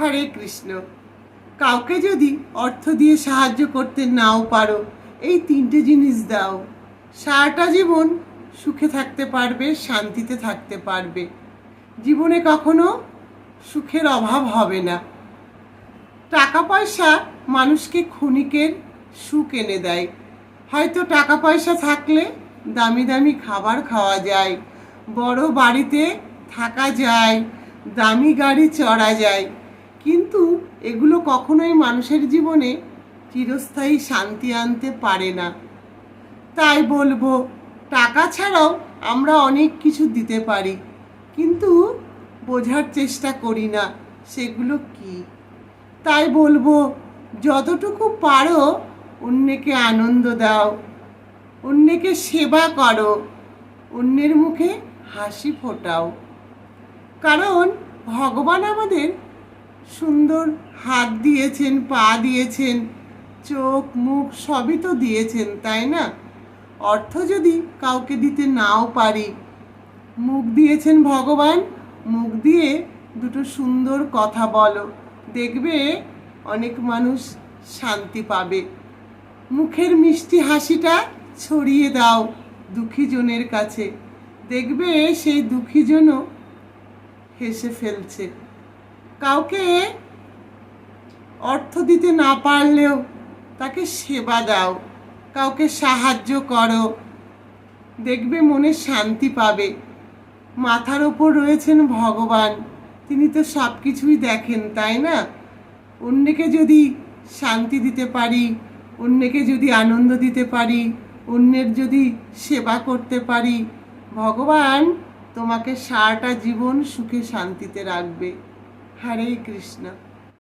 হরে কৃষ্ণ। কাউকে যদি অর্থ দিয়ে সাহায্য করতে নাও পারো, এই তিনটে জিনিস দাও। সারাটা জীবন সুখে থাকতে পারবে, শান্তিতে থাকতে পারবে। জীবনে কখনো সুখের অভাব হবে না। টাকা পয়সা মানুষকে ক্ষণিকের সুখ এনে দেয়। হয়তো টাকা পয়সা থাকলে দামি দামি খাবার খাওয়া যায়, বড় বাড়িতে থাকা যায়, দামি গাড়ি চড়া যায়। কিন্তু এগুলো কখনোই মানুষের জীবনে চিরস্থায়ী শান্তি আনতে পারে না। তাই বলব, টাকা ছাড়াও আমরা অনেক কিছু দিতে পারি, কিন্তু বোঝার চেষ্টা করি না সেগুলো কি। তাই বলব, যতটুকু পারো অন্যকে আনন্দ দাও, অন্যকে সেবা করো, অন্যের মুখে হাসি ফোটাও। কারণ ভগবান আমাদের সুন্দর হাত দিয়েছেন, পা দিয়েছেন, চোখ, মুখ সবই তো দিয়েছেন, তাই না? অর্থ যদি কাউকে দিতে নাও পারি। মুখ দিয়েছেন ভগবান, মুখ দিয়ে দুটো সুন্দর কথা বলো। দেখবে অনেক মানুষ শান্তি পাবে। মুখের মিষ্টি হাসিটা ছড়িয়ে দাও দুঃখীজনের কাছে। দেখবে সেই দুঃখীজনও হেসে ফেলছে। কাউকে অর্থ দিতে না পারলেও তাকে সেবা দাও, কাউকে সাহায্য করো। দেখবে মনে শান্তি পাবে। মাথার ওপর রয়েছেন ভগবান, তিনি তো সব কিছুই দেখেন, তাই না? অন্যকে যদি শান্তি দিতে পারি, অন্যকে যদি আনন্দ দিতে পারি, অন্যের যদি সেবা করতে পারি, ভগবান তোমাকে সারাটা জীবন সুখে শান্তিতে রাখবে। হরে কৃষ্ণ